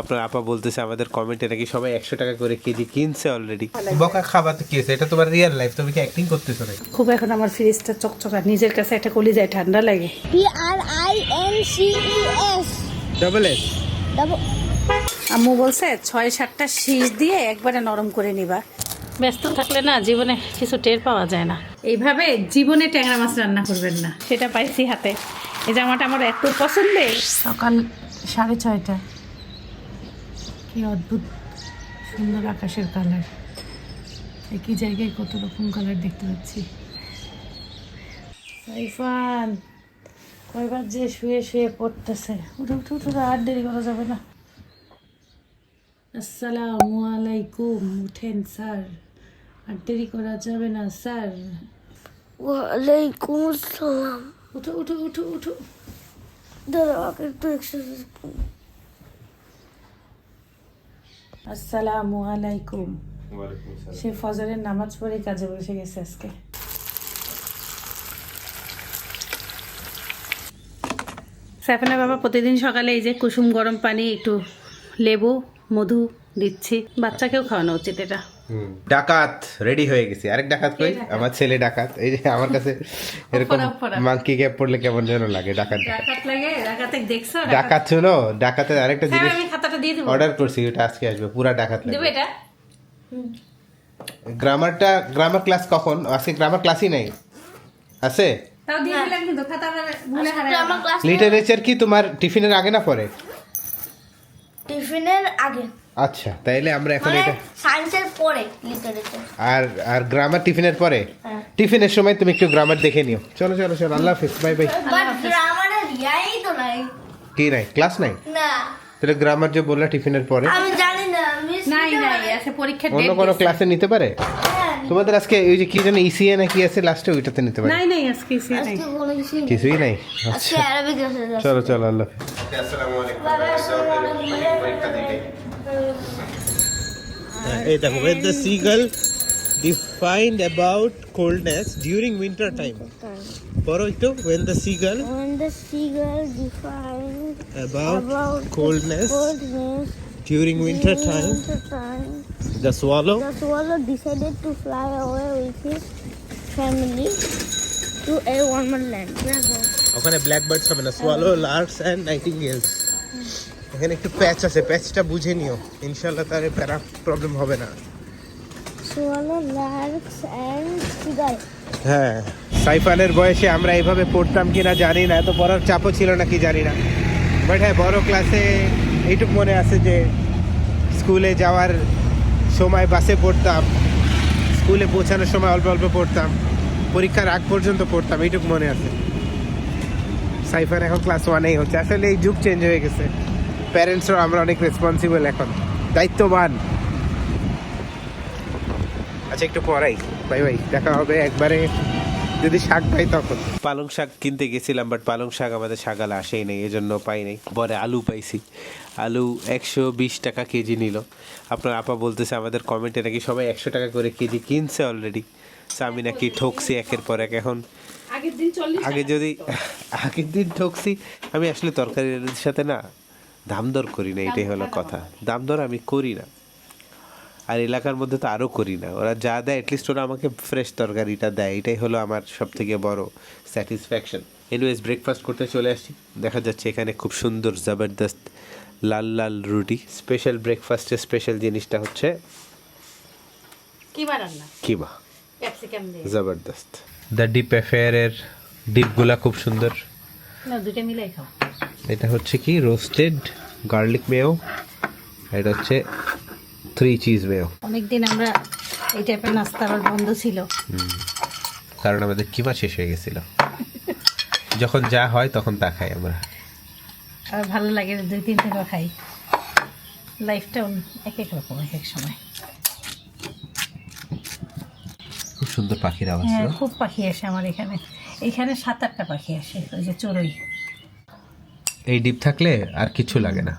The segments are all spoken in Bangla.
আপনার আপা বলতেছে আমাদের কমেন্টে নাকি সবাই একশো টাকা করে কেজি কিনছে অলরেডি বকা খাবার তো কি আছে এটা তোমার রিয়েল লাইফ তুমি কি অ্যাক্টিং করতেছো নাকি? খুব এখন আমার ফ্রিজটা চকচকা নিজের কাছে একটা কলি যায় ঠান্ডা লাগে। P R I N C E S. Double S Double. আম্মু বলছে ছয় সাতটা শীষ দিয়ে একবারে নরম করে নিবা। ব্যস্ত থাকলে না জীবনে কিছু টের পাওয়া যায় না। এইভাবে জীবনে ট্যাংরা মাছ রান্না করবেন না। সেটা পাইছি হাতে। এই জামাটা আমার এত পছন্দের। সকাল সাড়ে ছয়টা কি অদ্ভুত সুন্দর আকাশের কালার। একই জায়গায় কত রকম কালার দেখতে পাচ্ছি? সাইফান কয়বার যে শুয়ে শুয়ে পড়তেছে। উঠে উঠে উঠে আর দেরি করা যাবে না। আসসালামু আলাইকুম উঠেন স্যার। আর দেরি করা যাবে না স্যার। ওয়ালাইকুম আসসালাম। উঠো উঠো উঠো উঠো। দাদা আমাকে একটু এক্সারসাইজ আসসালামু আলাইকুম। সে ফজরের নামাজ পড়ে কাজে বসে গেছে আজকে। সাইফানা বাবা প্রতিদিন সকালে এই যে কুসুম গরম পানি একটু লেবু মধু দিচ্ছি। বাচ্চাকেও খাওয়ানো উচিত এটা। ডাকাত রেডি হয়ে গেছি। আরেক ডাকাত কই? আমার ছেলে ডাকাত। এই যে আমার কাছে এরকম। মাংকি ক্যাপ পড়লে কেমন যেন লাগে ডাকাত ডাকাত। ডাকাত লাগে ডাকাতে দেখছ? ডাকাত। শুনো ডাকাতের আরেকটা হ্যাঁ জিনিস আমি খাতাটা দিয়ে দেবো। অর্ডার করছি ওটা আজকে আসবে পুরা ডাকাত দেবো লাগবে এটা গ্রামারটা গ্রামার ক্লাস কখন? আজকে গ্রামার ক্লাসই নাই। আছে? তাও দিয়ে দিলাম কিন্তু খাতাটা ভুলে হারাই লিটারেচার কি তোমার টিফিনের আগে না পরে? টিফিনের আগে। আচ্ছা তাইলে আমরা এখন মানে এটা সায়েন্সের পরে লিটারেচার আর আর গ্রামার টিফিনের পরে? হ্যাঁ। টিফিনের সময় তুমি একটু গ্রামার দেখে নিও। চলো চলো চলো আল্লাহ হাফিজ বাই বাই তো নাই। কি নাই? ক্লাস নাই? না। তাহলে গ্রামার যে বললা টিফিনের পরে? আমি জানি না মিস নাই নাই আছে পরীক্ষার অন্য কোনো ক্লাসে নিতে পারে? হ্যাঁ। তোমাদের আজকে ওই যে কি যেন ইসিএ না কি আছে লাস্টে ওইটাতে নিতে পারে। নাই নাই আজকে সে নাই। আজকে কোনো কিছু কিছুই নাই? আছে। চলো চলো আল্লাহ এই দেখো when the seagull defined about coldness during winter time পড়ো একটু when the seagull When the seagull defined about about coldness coldness during winter in time winter time, the swallow the swallow decided to fly away with his family to a warmer land. দেখো ওখানে ব্ল্যাক বার্ডস হবে না সোয়ালো লার্কস অ্যান্ড নাইটিঙ্গেলস এখানে একটু প্যাচ আছে প্যাচটা বুঝে নিও। ইনশাল্লাহ তার প্যারা প্রবলেম হবে না. হ্যাঁ সাইফানের বয়সে আমরা এইভাবে পড়তাম কিনা জানি না এত পড়ার চাপও ছিল নাকি জানি না। বাট হ্যাঁ বড় ক্লাসে এইটুকু মনে আছে যে স্কুলে যাওয়ার সময় বাসে পড়তাম স্কুলে পৌঁছানোর সময় অল্প অল্প পড়তাম পরীক্ষার আগ পর্যন্ত পড়তাম এইটুকু মনে আছে। সাইফান এখন ক্লাস ওয়ানেই হচ্ছে। আসলে এই যুগ চেঞ্জ হয়ে গেছে। প্যারেন্টসরাও আমরা অনেক রেসপন্সিবল এখন। দায়িত্ববান। আচ্ছা একটু পরাই বাই বাই দেখা হবে একবারে যদি শাক পাই তখন। পালং শাক কিনতে গেছিলাম বাট পালং শাক আমাদের শাকালে আসেই নেই এজন্য পাই নাই। পরে আলু পাইছি। আলু একশো বিশ টাকা কেজি নিল। আপনার আপা বলতেছে আমাদের কমেন্টে নাকি সবাই একশো টাকা করে কেজি কিনছে অলরেডি আমি নাকি ঠকছি একের পর এক এখন। আগের দিন আগে যদি আগের দিন ঠকছি আমি আসলে তরকারির সাথে না দাম দর করি না এটাই হলো কথা। দাম দর আমি করি না। আর এলাকার মধ্যে তো আরও করি না। ওরা যা দেয় অ্যাটলিস্ট ওরা আমাকে ফ্রেশ তরকারিটা দেয়। এটাই হলো আমার সব থেকে বড় স্যাটিসফ্যাকশন এনিওয়েজ ব্রেকফাস্ট করতে চলে আসছি। দেখা যাচ্ছে এখানে খুব সুন্দর জবরদস্ত লাল লাল রুটি। স্পেশাল ব্রেকফাস্টের স্পেশাল জিনিসটা হচ্ছে কি বানান্না কিমা। জবরদস্ত। দ্য ডিপ অ্যাফেয়ারের ডিপগুলা খুব সুন্দর। না দুটো মিলাই খাও। এটা হচ্ছে কি? রোস্টেড গার্লিক মেও এটা হচ্ছে থ্রি চিজ মেও অনেকদিন আমরা এই টাইপের নাস্তা আবার বন্ধ ছিল। কারণ আমাদের কিমা শেষ হয়ে গেছিল। যখন যা হয় তখন তা খাই আমরা। আর ভালো লাগে দুই তিন টাকা খাই। লাইফটা এক এক রকম এক এক সময়। খুব সুন্দর পাখির আওয়াজ হ্যাঁ খুব পাখি আসে আমার এখানে। এখানে সাত আটটা পাখি আসে ওই যে চড়ুই। এই ডিপ থাকলে আর কিছু লাগে না।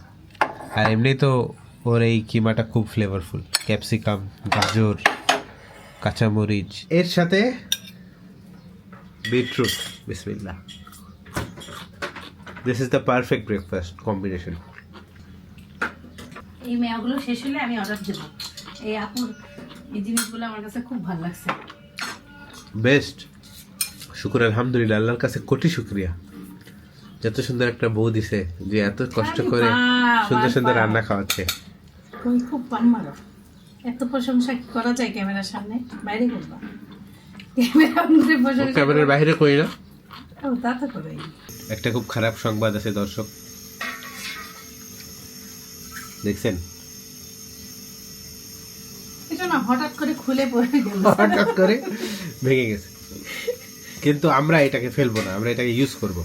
আর এমনি তো ওর এই কিমাটা খুব ফ্লেভারফুল ক্যাপসিকাম গাজর কাঁচামরিচ। এর সাথে বিটরুট বিসমিল্লাহ। This is the perfect breakfast combination এই মেয়াগুলো শেষ হলে আমি অর্ডার দেবো। এই আপুর এই জিনিসগুলো আমার কাছে খুব ভালো লাগছে। বেস্ট শুকুর আলহামদুলিল্লাহ আল্লাহর কাছে কোটি শুক্রিয়া। যত সুন্দর একটা বউ দিছে যে এত কষ্ট করে সুন্দর সুন্দর রান্না খাওয়াচ্ছে। তুমি খুব পান মারো। এত প্রশংসা কি করা যায় ক্যামেরার সামনে? বাইরে করবা। ক্যামেরার বাইরে করি না তা তো একটা খুব খারাপ সংবাদ আছে দর্শক। দেখছেন? এটা না হঠাৎ করে খুলে পড়ে গেল। হঠাৎ করে ভেঙে গেছে। কিন্তু আমরা এটাকে ফেলব না আমরা এটাকে ইউজ করব।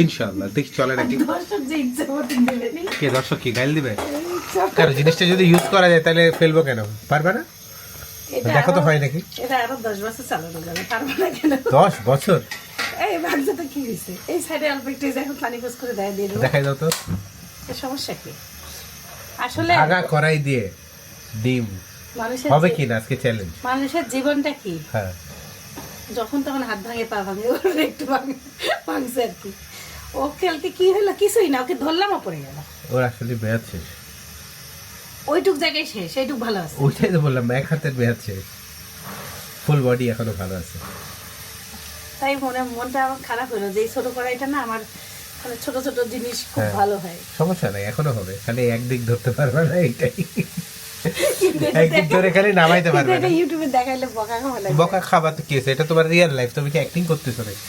ইনশাআল্লাহ। দেখি চলে নাকি। কে দর্শক কি গাইল দিবে? কারণ জিনিসটা যদি ইউজ করা যায় তাহলে ফেলব কেন? পারবে না? দেখো তো হয় নাকি? দশ বছর দেখাই দাও তো। সমস্যা কি? আসলে আগা করাই দিয়ে ডিম। মানুষের হবে কি না আজকে চ্যালেঞ্জ মানুষের জীবনটা কি? হ্যাঁ। যখন তখন হাত ভাঙে পা ভাঙে একটু ভাঙে- ভাঙছে আর কি। ও খেলতে কি হলো? কিছুই না ওকে ধরলাম পড়ে গেল। ওর আসলে মেয়াদ শেষ। ওইটুক জায়গায় শেষ এইটুক ভালো আছে। ওইটাই তো বললাম এক হাতের মেয়াদ শেষ। ফুল বডি এখনও ভালো আছে। তাই মনে মনটা আমার খারাপ হলো যে ছোট কড়াইটা না আমার মানে ছোট ছোট জিনিস খুব হ্যাঁ। ভালো হয়। সমস্যা নাই এখনও হবে। খালি একদিক ধরতে পারবে না একদিক ধরে খালি নামাইতে পারবে না। ইউটিউবে দেখাইলে বকা খাওয়া বকা খাবার তো কি আছে? এটা তোমার রিয়েল লাইফ তুমি কি অ্যাক্টিং করতেছো নাকি?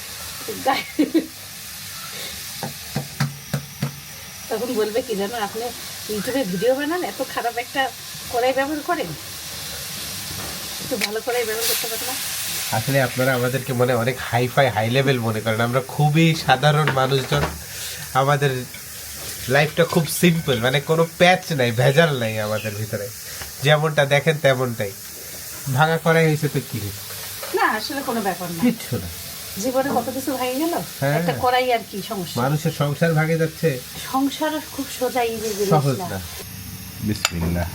তখন বলবে কি জানো আপনি ইউটিউবে ভিডিও বানান এত খারাপ একটা কড়াই ব্যবহার করেন। একটু ভালো কড়াই ব্যবহার করতে পারেন না? আসলে আপনারা আমাদেরকে মনে অনেক হাই ফাই হাই লেভেল মনে করেন। আমরা খুবই সাধারণ মানুষজন। আমাদের লাইফটা খুব সিম্পল মানে কোনো প্যাচ নাই ভেজাল নাই আমাদের ভিতরে। যেমনটা দেখেন তেমনটাই। ভাঙা করাই হয়েছে তো কি? না আসলে কোনো ব্যাপার না। কিচ্ছু না। জীবনে কত কিছু ভাঙে গেল? হ্যাঁ। একটা কড়াই আর কি সমস্যা মানুষের সংসার ভাগে যাচ্ছে। সংসার খুব সোজা ইজি সহজ না। বিসমিল্লাহ।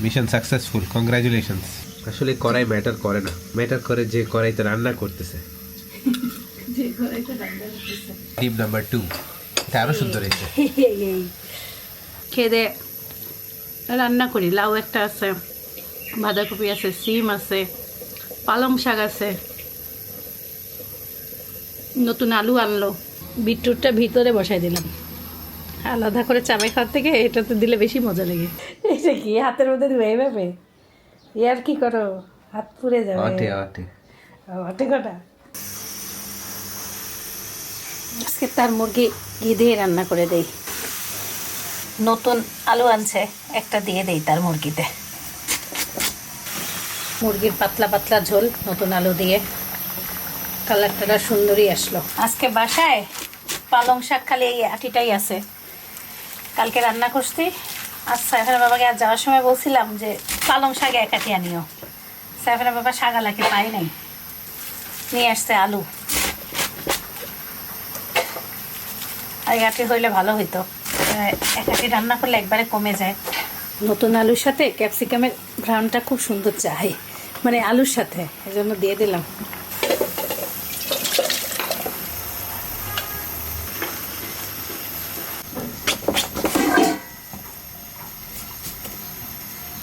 মিশন সাকসেসফুল কংগ্রাচুলেশনস আসলে কড়াই ম্যাটার করে না। ম্যাটার করে যে কড়াইতে রান্না করতেছে। টিপ নাম্বার টু এটা আরও সুন্দর হয়েছে। খেদে রান্না করি। লাউ একটা আছে বাঁধাকপি আছে সিম আছে পালং শাক আছে। নতুন আলু আনলো। বিটরুটটা ভিতরে বসাই দিলাম। আলাদা করে চাবাই খাওয়ার থেকে এটাতে দিলে বেশি মজা লাগে। এটা কি? হাতের মধ্যে দিবে এইভাবে ইয়ার কি করো? হাত পুড়ে যাবে। আটে আটে। অটে কটা? আজকে তার মুরগি ঘি দিয়ে রান্না করে দেই। নতুন আলু আনছে একটা দিয়ে দেই তার মুরগিতে। মুরগির পাতলা পাতলা ঝোল নতুন আলু দিয়ে। কালারটা সুন্দরই আসলো। আজকে বাসায় পালং শাক খালি এই আটিটাই আছে। কালকে রান্না করছি। আর সাইফানের বাবাকে আর যাওয়ার সময় বলছিলাম যে পালং শাক এক আটি আনিও। সাইফানের বাবা শাক আলাকে পাই নাই। নিয়ে আসছে আলু। আর আটি হইলে ভালো হইতো। এক আটি রান্না করলে একবারে কমে যায়। নতুন আলুর সাথে ক্যাপসিকামের ঘ্রাণটা খুব সুন্দর চাই মানে আলুর সাথে এই জন্য দিয়ে দিলাম।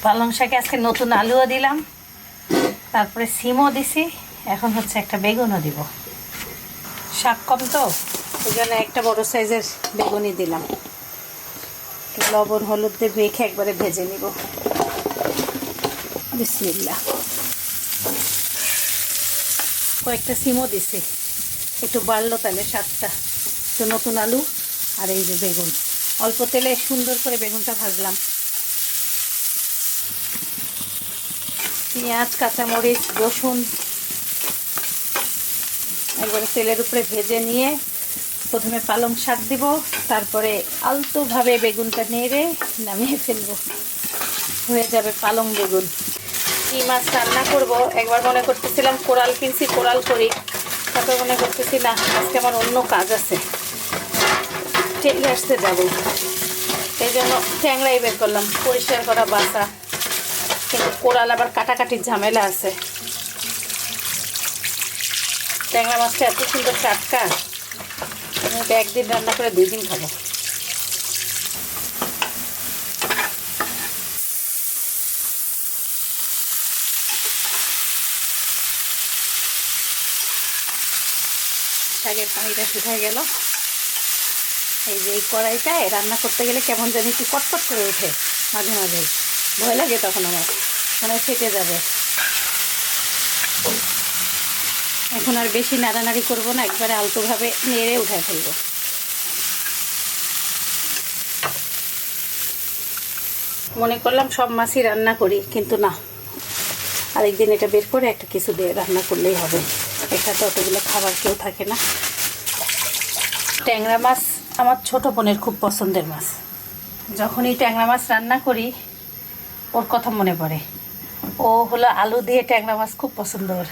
পালং শাকে আজকে নতুন আলুও দিলাম। তারপরে সিমও দিছি। এখন হচ্ছে একটা বেগুনও দিব। শাক কম তো ওই জন্য একটা বড় সাইজের বেগুনই দিলাম। একটু লবণ, হলুদ দিয়ে মেখে একবারে ভেজে নিব। বিসমিল্লা কয়েকটা সিমও দিছি। একটু বাড়লো তাহলে স্বাদটা। তো নতুন আলু আর এই যে বেগুন। অল্প তেলে সুন্দর করে বেগুনটা ভাজলাম। পেঁয়াজ, কাঁচামরিচ, রসুন একবারে তেলের উপরে ভেজে নিয়ে প্রথমে পালং শাক দিব, তারপরে আলতোভাবে বেগুনটা নেড়ে নামিয়ে ফেলব। হয়ে যাবে পালং বেগুন। কি মাছ রান্না করব? একবার মনে করতেছিলাম কোরাল কিনছি, কোরাল করি। তারপর মনে করতেছি, না, আজকে আমার অন্য কাজ আছে। টেলে আসতে যাব। এই জন্য ট্যাংরাই বের করলাম, পরিষ্কার করা বাসা। কিন্তু কোড়াল আবার কাটাকাটির ঝামেলা আছে। ট্যাংরা মাছটা এত সুন্দর টাটকা। আমি এটা একদিন রান্না করে দুই দিন খাব। শাকের পানিটা শুকায় গেল। এই যে এই কড়াইটায় রান্না করতে গেলে কেমন জানি একটু কটকট করে ওঠে, মাঝে মাঝে। ভয় লাগে তখন আমার। মানে ফেটে যাবে। এখন আর বেশি নাড়ানাড়ি করব না, একবারে আলতোভাবে নেড়ে উঠায় ফেলব। মনে করলাম সব মাছই রান্না করি, কিন্তু না। আরেকদিন এটা বের করে একটা কিছু দিয়ে রান্না করলেই হবে। একসাথে অতগুলো খাবার কেউ থাকে না। ট্যাংরা মাছ আমার ছোট বোনের খুব পছন্দের মাছ। যখনই ট্যাংরা মাছ রান্না করি ওর কথা মনে পড়ে। ও হলো আলু দিয়ে ট্যাংরা মাছ খুব পছন্দ ওর।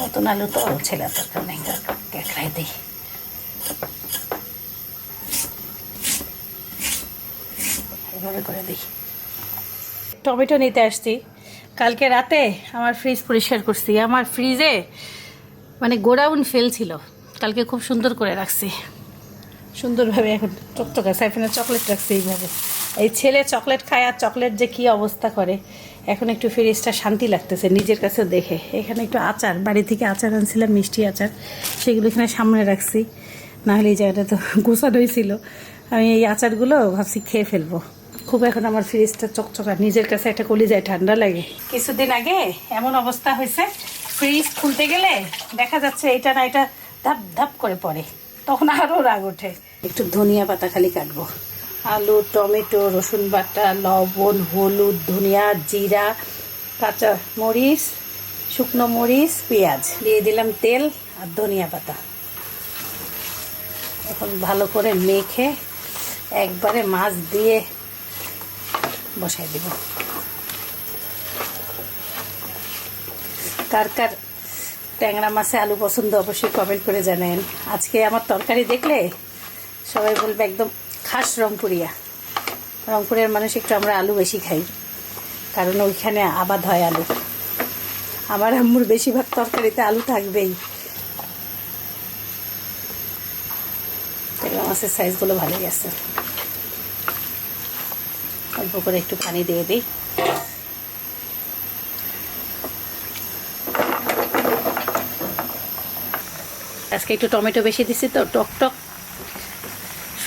নতুন আলু তো ছেলে তরকার নেই কেকড়াই দিই করে দিই। টমেটো নিতে আসছি। কালকে রাতে আমার ফ্রিজ পরিষ্কার করছি। আমার ফ্রিজে মানে গোডাউন ফেল ছিল। কালকে খুব সুন্দর করে রাখছি। সুন্দরভাবে এখন চকচকা সাইফেনের চকলেট রাখছি এইভাবে। এই ছেলে চকলেট খায় আর চকলেট যে কী অবস্থা করে। এখন একটু ফ্রিজটা শান্তি লাগতেছে নিজের কাছে দেখে। এখানে একটু আচার, বাড়ি থেকে আচার আনছিলাম, মিষ্টি আচার। সেগুলো এখানে সামনে রাখছি। নাহলে এই জায়গাটা তো গোছানোই ছিল আমি এই আচারগুলো ভাবছি খেয়ে ফেলব। খুব এখন আমার ফ্রিজটা চকচকা, নিজের কাছে একটা কলি যায় ঠান্ডা লাগে। কিছুদিন আগে এমন অবস্থা হয়েছে, ফ্রিজ খুলতে গেলে দেখা যাচ্ছে এটা না, এটা ধাপ ধাপ করে পড়ে। তখন আরও রাগ ওঠে। একটু ধনিয়া পাতা খালি কাটবো। আলু, টমেটো, রসুন বাটা, লবণ, হলুদ, ধনিয়া, জিরা, কাঁচা মরিচ, শুকনো মরিচ, পেঁয়াজ। দিয়ে দিলাম তেল আর ধনিয়া পাতা। এখন ভালো করে মেখে একবারে মাছ দিয়ে বসাই দিব। কার কার ট্যাংরা মাছে আলু পছন্দ অবশ্যই কমেন্ট করে জানেন আজকে আমার তরকারি দেখলে সবাই বলবে একদম খাস রংপুরিয়া। রংপুরের মানুষ একটু আমরা আলু বেশি খাই, কারণ ওইখানে আবাদ হয় আলু। আমার আম্মুর বেশিরভাগ তরকারিতে আলু থাকবেই। মাছের সাইজগুলো ভালোই আছে। অল্প করে একটু পানি দিয়ে দিই। আজকে একটু টমেটো বেশি দিছি তো, টক টক।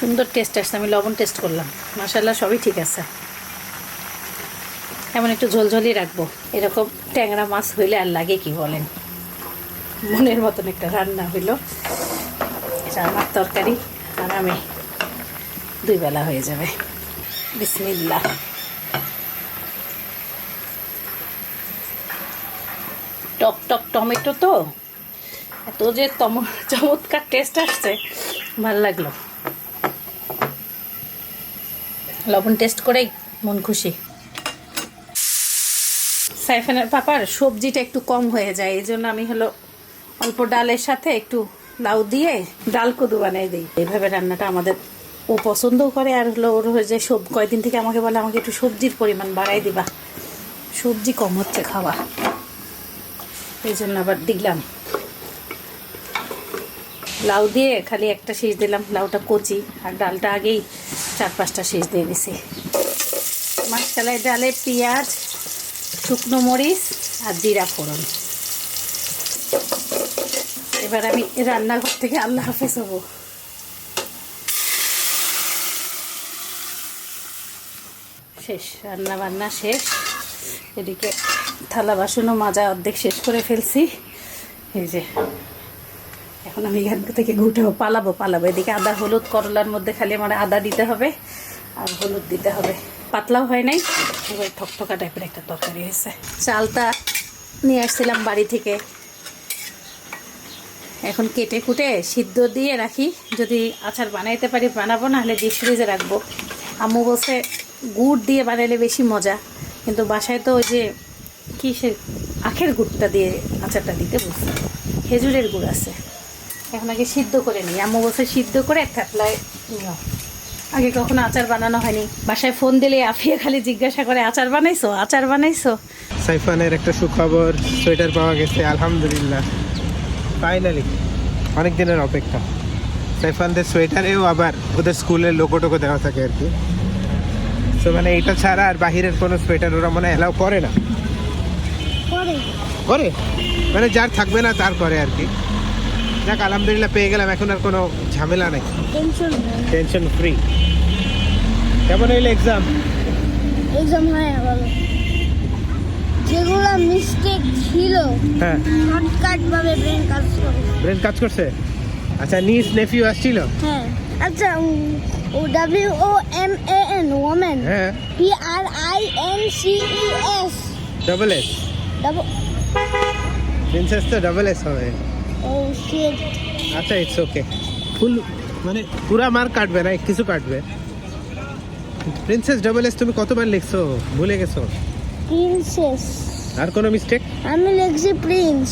সুন্দর টেস্ট আসছে, আমি লবণ টেস্ট করলাম। মাসাল্লাহ সবই ঠিক আছে। এমন একটু ঝোলঝোলই রাখব। এরকম ট্যাংরা মাছ হইলে আর লাগে কি বলেন? মনের মতন একটা রান্না হইল। এটা আমার তরকারি, আর আমি দুই বেলা হয়ে যাবে। বিসমিল্লাহ। টক টক টমেটো তো? এত যে চমৎকার টেস্ট আসছে, ভালো লাগল। লবণ টেস্ট করেই মন খুশি। সাইফানের পাপার সবজিটা একটু কম হয়ে যায়, এই জন্য আমি হলো অল্প ডালের সাথে একটু লাউ দিয়ে ডাল কদু বানাই দিই। এইভাবে রান্নাটা আমাদের ও পছন্দও করে, আর হলো ওর হয়ে যায় সব কয়েকদিন থেকে আমাকে বলে, আমাকে একটু সবজির পরিমাণ বাড়াই দিবা। সবজি কম হচ্ছে খাওয়া। এই জন্য আবার দিলাম। লাউ দিয়ে খালি একটা শীষ দিলাম, লাউটা কচি, আর ডালটা আগেই চার পাঁচটা শীষ দিয়ে দিছি। মাছকালাই ডালে পেঁয়াজ, শুকনো মরিচ আর জিরা ফোড়ন। এবার আমি রান্নাঘর থেকে আল্লাহ হাফেজ হব। শেষ রান্না বান্না শেষ। এদিকে থালা বাসনও মাজা অর্ধেক শেষ করে ফেলছি। এই যে এখন আমি এখান থেকে ঘুটেও পালাবো পালাবো। এদিকে আদা, হলুদ, করলার মধ্যে খালি আমার আদা দিতে হবে আর হলুদ দিতে হবে। পাতলাও হয় নাই, এবার ঠকঠকা টাইপের একটা তরকারি হয়েছে। চালটা নিয়ে আসছিলাম বাড়ি থেকে। এখন কেটে কুটে সিদ্ধ দিয়ে রাখি। যদি আচার বানাইতে পারি, বানাবো না হলে ডিপ ফ্রিজে রাখব। আম্মু বলছে, গুড় দিয়ে বানাইলে বেশি মজা। কিন্তু বাসায় তো ওই যে কি সে আখের গুড়টা দিয়ে আচারটা দিতে বলছে। খেজুরের গুড় আছে। এখন আগে সিদ্ধ করে নিই। আম্মু বসে সিদ্ধ করে থ্যাপলায় নিও। আগে কখনো আচার বানানো হয়নি। বাসায় ফোন দিলে আফিয়া খালি জিজ্ঞাসা করে আচার বানাইছো? আচার বানাইছো? সাইফানের একটা সুখবর সোয়েটার পাওয়া গেছে আলহামদুলিল্লাহ। ফাইনালি অনেক দিনের অপেক্ষা। সাইফানদের সোয়েটারেও আবার ওদের স্কুলের লোগো টোকো দেওয়া থাকে আর কি। তো মানে এটা ছাড়া আর বাহিরের কোনো সোয়েটার ওরা মনে অ্যালাউ করে না। করে। মানে যার থাকবে না তার করে আর কি। যাক আলহামদুলিল্লাহ পেয়ে গেলাম এখন আর কোনো ঝামেলা নেই। টেনশন টেনশন ফ্রি কেমন হইল এক্সাম এক্সাম হয় ভালো। যেগুলো মিস্টেক ছিল হ্যাঁ। শর্টকাট ভাবে ব্রেন কাজ করে ব্রেন কাজ করছে? আচ্ছা নিস নেফিউ আসছিল? হ্যাঁ। আচ্ছা ও W O M A N women হ্যাঁ। P R I N C E S double S double princess তো ডবল এস হবে। আচ্ছা ইটস ওকে ফুল মানে পুরা মার্ক কাটবে না কিছু কাটবে। প্রিন্সেস ডবল এস তুমি কতবার লিখছো? ভুলে গেছো? প্রিন্সেস আর কোনো মিস্টেক আমি লিখছি প্রিন্স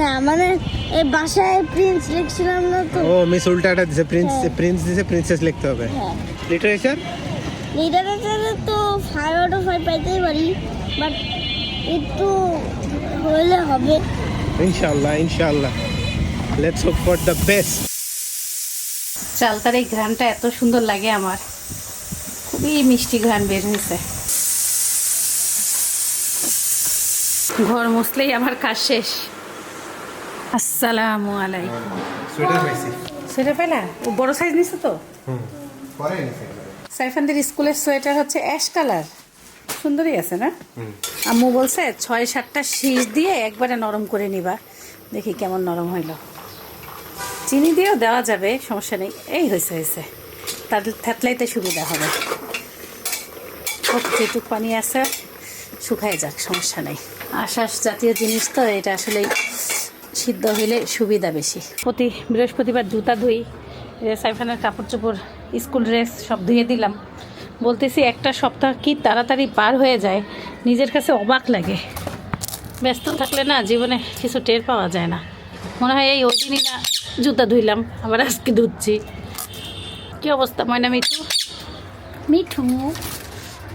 না মানে এই বাসায় প্রিন্স লিখছিলাম না তো। ও মিস উল্টাটা দিছে প্রিন্স হ্যাঁ। প্রিন্স দিছে প্রিন্সেস লিখতে হবে। হ্যাঁ। লিটারেচার লিটারেচারে তো ফাইভ আউট অফ ফাইভ পাইতেই পারি বাট একটু হলে হবে। ইনশাআল্লাহ ইনশাআল্লাহ। Let's hope for the best চালতার এই ঘ্রানটা এত সুন্দর লাগে আমার। খুবই মিষ্টি ঘ্রাণ বের হয়েছে। ঘর মুছলেই আমার কাজ শেষ। আসসালামু আলাইকুম। সোয়েটার পাইছি। সেটা পেলা ও বড় সাইজ নিছো তো? হুম। পরে নিছে। সাইফানদের স্কুলের সোয়েটার হচ্ছে অ্যাশ কালার। সুন্দরই আছে, না? আম্মু বলছে, ছয় সাতটা শীষ দিয়ে একবারে নরম করে নিবা। দেখি কেমন নরম হইল। চিনি দিয়েও দেওয়া যাবে, সমস্যা নেই। এই হয়েছে হয়েছে তার থ্যাতলাইতে সুবিধা হবে। যেটুক পানি আছে, শুকায় যাক, সমস্যা নেই। আশ্বাস জাতীয় জিনিস তো, এটা আসলে সিদ্ধ হইলে সুবিধা বেশি। প্রতি বৃহস্পতিবার জুতা ধুই সাইফানের কাপড় চোপড় স্কুল ড্রেস সব ধুয়ে দিলাম। বলতেছি একটা সপ্তাহ কি তাড়াতাড়ি পার হয়ে যায়? নিজের কাছে অবাক লাগে। ব্যস্ত থাকলে না জীবনে কিছু টের পাওয়া যায় না। মনে হয় এই ওই দিনই না জুতা ধুইলাম আবার আজকে ধুচ্ছি। কি অবস্থা ময়না মিঠু? মিঠু।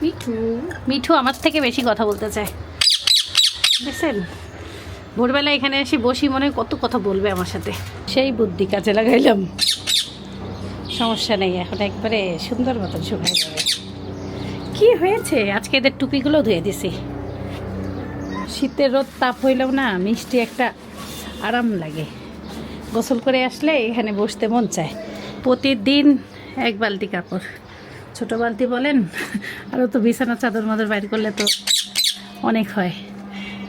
মিঠু। মিঠু আমার থেকে বেশি কথা বলতে চায়। দেখছেন? ভোরবেলা এখানে এসে বসি মনে হয় কত কথা বলবে আমার সাথে। সেই বুদ্ধি কাজে লাগাইলাম। সমস্যা নেই এখন একবারে সুন্দর মতন শুকাই যাবে। কি হয়েছে? আজকে এদের টুপিগুলো ধুয়ে দিছি। শীতের রোদ তাপ হইলেও না মিষ্টি একটা আরাম লাগে। গোসল করে আসলে এখানে বসতে মন চায়। প্রতিদিন এক বালতি কাপড়। ছোট বালতি বলেন আরও তো বিছানা চাদর মাদর বাইর করলে তো অনেক হয়।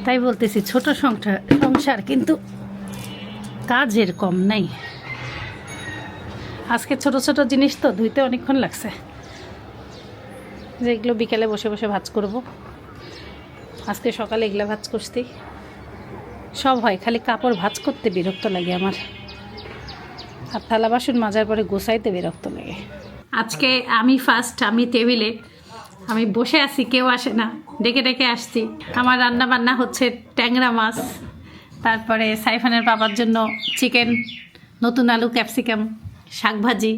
তাই বলতেছি, ছোট সংসার সংসার কিন্তু কাজের কম নাই। আজকে ছোট ছোট জিনিস তো ধুইতে অনেকক্ষণ লাগছে। যেগুলো বিকেলে বসে বসে ভাজ করব। আজকে সকালে এগুলো ভাজ করছি। সব হয়, খালি কাপড় ভাজ করতে বিরক্ত লাগে আমার। আর থালা বাসন মাজার পরে গোসাইতে বিরক্ত লাগে। আজকে আমি ফার্স্ট আমি টেবিলে আমি বসে আছি, কেউ আসে না। ডেকে ডেকে আসছি। আমার রান্না বান্না হচ্ছে ট্যাংরা মাছ। তারপরে সাইফানের বাবার জন্য চিকেন নতুন আলু ক্যাপসিকাম শাকভাজি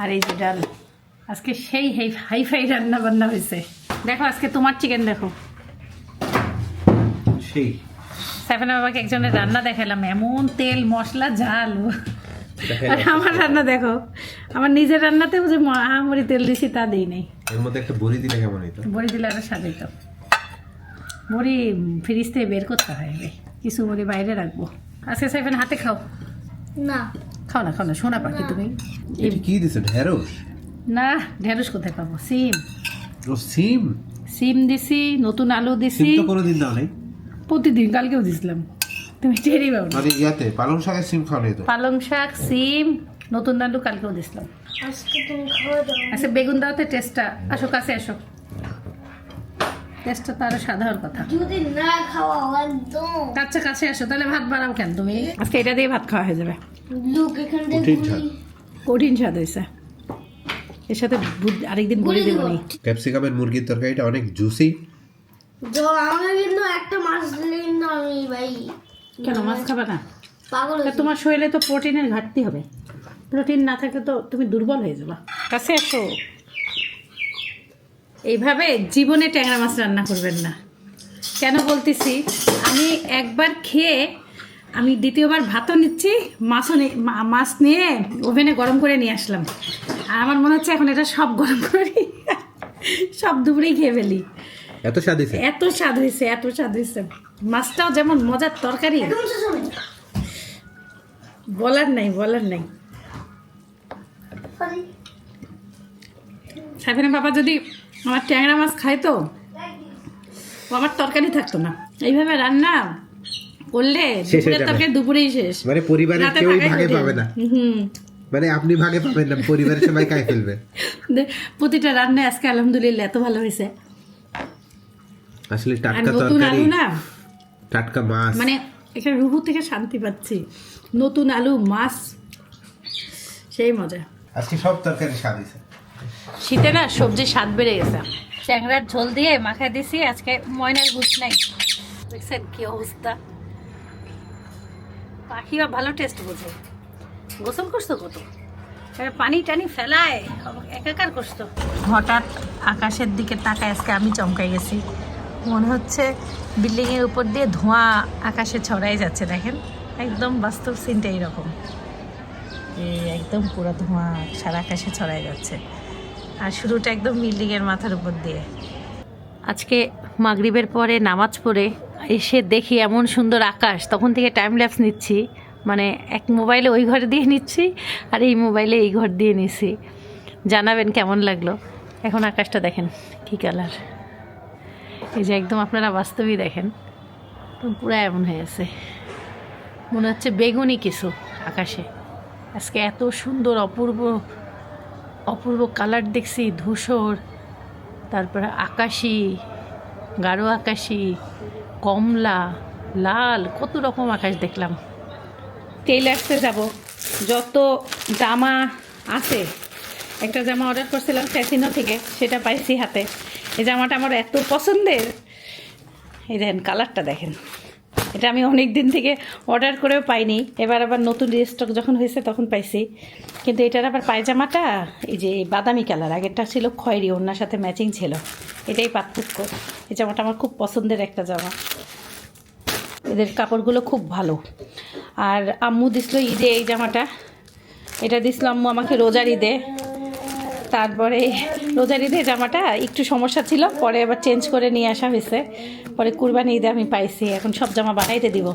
আর এই যে ডাল। আজকে সেই হাই হাই ফাই রান্না বান্না হয়েছে দেখো আজকে তোমার চিকেন দেখো। সেই। সাইফানের বাবাকে একজনের রান্না দেখালাম এমন তেল মশলা ঝাল আর আমার রান্না দেখো আমার নিজের রান্নাতেও যে মহামরি তেল দিছি তা দিই নাই। এর মধ্যে একটা বড়ি দিলে কেমন হইতো? বড়ি দিলে আরও স্বাদ হইতো। বড়ি ফ্রিজ থেকে বের করতে হয় রে। কিছু বড়ি বাইরে রাখব। আজকে সাইফান হাতে খাও। না। খাও না খাও না সোনা পাখি তুমি। এটা কি দিছে ঢেঁড়স? না ঢেঁড়স কোথায় পাবো? সিম। ও সিম? সিম দিছি নতুন আলু দিছি। সিম তো কোনোদিন দাও নাই। প্রতিদিন কালকেও দিছিলাম। তুমি টেরি পাবো না। মানে ইয়াতে পালং শাকের সিম খাওয়া নেই তো? পালং শাক সিম নতুন আলু কালকেও দিছিলাম। আজকে তুমি খাওয়া দাও। আচ্ছা বেগুন দাওতে টেস্টটা। আসো কাছে আসো। টেস্টটা তো আরও সাধারণ কথা। যদি না খাওয়া একদম কাছে কাছে আসো তাহলে ভাত বাড়াও কেন তুমি? আজকে এটা দিয়ে ভাত খাওয়া হয়ে যাবে। লুক এখান থেকে। কঠিন স্বাদ হয়েছে। এর সাথে আরেকদিন বলে দেবো নি ক্যাপসিকামের মুরগির তরকারিটা অনেক জুসি কিন্তু একটা মাছ কিন্তু আমি ভাই। কেন মাছ খাবে না? তোমার শরীরে তো প্রোটিনের ঘাটতি হবে। প্রোটিন না থাকলে তো তুমি দুর্বল হয়ে যাবা। কাছে আসো এইভাবে জীবনে ট্যাংরা মাছ রান্না করবেন না। কেন বলতেছি আমি একবার খেয়ে আমি দ্বিতীয়বার ভাতও নিচ্ছি মাছও মাছ নিয়ে ওভেনে গরম করে নিয়ে আসলাম। আর আমার মনে হচ্ছে এখন এটা সব গরম করি সব দুপুরেই খেয়ে ফেলি। এত স্বাদ হয়েছে এত স্বাদ হয়েছে এত স্বাদ হয়েছে মাছটাও যেমন মজার তরকারি। বলার নাই বলার নাই। সাইফানের বাবা যদি আমার ট্যাংরা মাছ খাইতো ও আমার তরকারি থাকতো না। এইভাবে রান্না করলে দুপুরেই শেষ। মানে পরিবারের কেউই ভাগে পাবে না। হুম। মানে আপনি ভাগে পাবেন না পরিবারের সবাই খাই ফেলবে। প্রতিটা রান্না আজকে আলহামদুলিল্লাহ এত ভালো হয়েছে। আসলে টাটকা তরকারি না? টাটকা মাছ। মানে এখানে রুহু থেকে শান্তি পাচ্ছি। নতুন আলু মাছ সেই মজা। আজকে সব তরকারি স্বাদ হয়েছে। শীতে না সবজি স্বাদ বেড়ে গেছে। ট্যাংরার ঝোল দিয়ে মাখায় দিছি আজকে ময়নার গুছ নাই। দেখছেন কি অবস্থা? পাখিও ভালো টেস্ট বোঝে। গোসল করছ কত? পানি টানি ফেলায়, একাকার করছ। হঠাৎ আকাশের দিকে তাকায় আজকে আমি চমকাই গেছি। মনে হচ্ছে বিল্ডিংয়ের উপর দিয়ে ধোঁয়া আকাশে ছড়াই যাচ্ছে, দেখেন? একদম বাস্তব সিনটা এইরকম। এই একদম পুরো ধোঁয়া সারা আকাশে ছড়াই যাচ্ছে। আর শুরুটা একদম বিল্ডিংয়ের মাথার উপর দিয়ে। আজকে মাগরিবের পরে নামাজ পড়ে এসে দেখি এমন সুন্দর আকাশ। তখন থেকে টাইম ল্যাপস নিচ্ছি। মানে এক মোবাইলে ওই ঘর দিয়ে নিচ্ছি আর এই মোবাইলে এই ঘর দিয়ে নিচ্ছি জানাবেন কেমন লাগল? এখন আকাশটা দেখেন কী কালার এই যে একদম আপনারা বাস্তবই দেখেন। পুরো এমন হয়ে আছে। মনে হচ্ছে বেগুনি কিছু আকাশে। আজকে এত সুন্দর অপূর্ব অপূর্ব কালার দেখছি, ধূসর, তারপরে আকাশি, গাঢ় আকাশি কমলা, লাল, কত রকম আকাশ দেখলাম। টেইলার্সে যাব। যত জামা আছে, একটা জামা অর্ডার করছিলাম ফ্যাসিনো থেকে, সেটা পাইছি হাতে। এই জামাটা আমার এত পছন্দের। এই দেখেন কালারটা দেখেন। এটা আমি অনেক দিন থেকে অর্ডার করেও পাইনি। এবার আবার নতুন রিস্টক যখন হয়েছে তখন পাইছি। কিন্তু এটার আবার পায়জামাটা, এই যে বাদামি কালার আগেরটা ছিল খয়েরি ওনার সাথে ম্যাচিং ছিল। এটাই পার্থক্য। এই জামাটা আমার খুব পছন্দের একটা জামা। এদের কাপড়গুলো খুব ভালো। আর আম্মু দিছিল ঈদে এই জামাটা। এটা দিছিল আম্মু আমাকে রোজার ঈদে। তারপরে রোজার ঈদে জামাটা একটু সমস্যা ছিল, পরে আবার চেঞ্জ করে নিয়ে আসা হয়েছে। পরে কুরবানি ঈদে আমি পাইছি, এখন সব জামা বানাইতে দিব।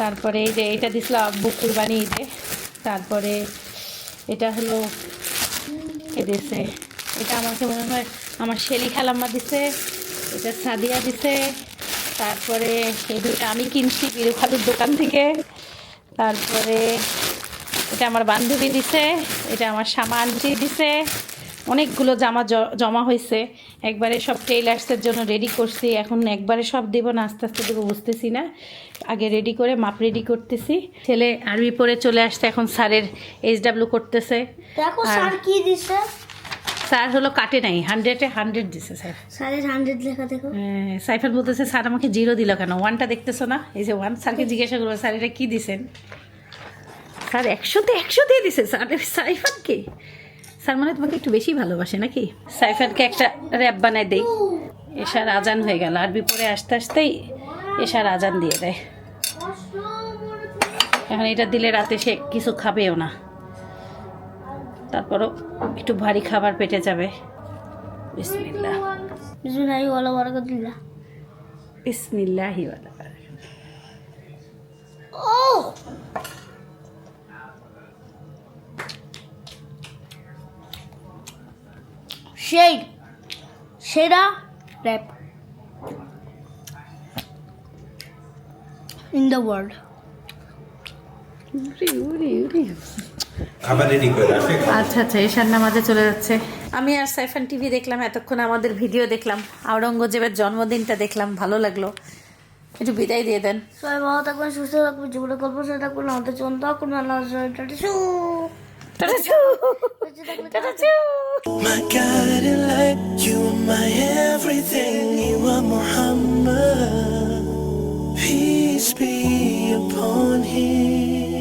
তারপরে এই যে এটা দিছিল আব্বু কুরবানি ঈদে। তারপরে এটা হলো এ দিছে এটা আমাকে মনে হয় আমার শেলি খালাম্মা দিছে, এটা সাদিয়া দিছে। তারপরে এই দুটো আমি কিনছি বিরু খালুর দোকান থেকে। তারপরে এটা আমার বান্ধবী দিছে এটা আমার আন্টি দিছে। অনেকগুলো জামা জমা হয়েছে একবারে সব টেইলার্সের জন্য রেডি করছি। এখন একবারে সব দিব না আস্তে আস্তে দেবো বুঝতেছি না। আগে রেডি করে মাপ রেডি করতেছি। ছেলে আরবি পরে চলে আসছে এখন স্যারের এইচ ডাব্লিউ করতেছে। দেখো স্যার কি দিছে? স্যার হলো কাটে নাই হান্ড্রেডে হান্ড্রেড দিছে স্যার। স্যারের হান্ড্রেড লেখা দেখো। হ্যাঁ, সাইফার বলতেছে স্যার আমাকে জিরো দিল কেন? ওয়ানটা দেখতেছো না? এই যে ওয়ান স্যারকে জিজ্ঞাসা করব স্যার এটা কী দিছেন? স্যার একশোতে একশো দিয়ে দিছে। স্যার সাইফানকে। স্যার মানে তোমাকে একটু বেশি ভালোবাসে নাকি? সাইফানকে একটা র্যাপ বানায় দেই। এশার আজান হয়ে গেল। আরবি পরে আসতে আসতেই এশার আজান দিয়ে দেয়। এখন এটা দিলে রাতে সে কিছু খাবেও না। তারপরও একটু ভারী খাবার পেটে যাবে। বিসমিল্লাহ। বিসমিল্লাহি ও! সেই সেরা র্যাপ ইন দ্য ওয়ার্ল্ড আচ্ছা আচ্ছা এশার নামাজে চলে যাচ্ছে। আমি আর সাইফান টিভি দেখলাম এতক্ষণ আমাদের ভিডিও দেখলাম আওরঙ্গজেবের জন্মদিনটা দেখলাম ভালো লাগল। একটু বিদায় দিয়ে দেন। সবাই ভালো থাকবেন সুস্থ থাকবেন জীবনে গল্প সাথে থাকবেন আমাদের চন্দ্র থাকুন আল্লাহ My God in light, you are my everything, you are Muhammad. Peace be upon him.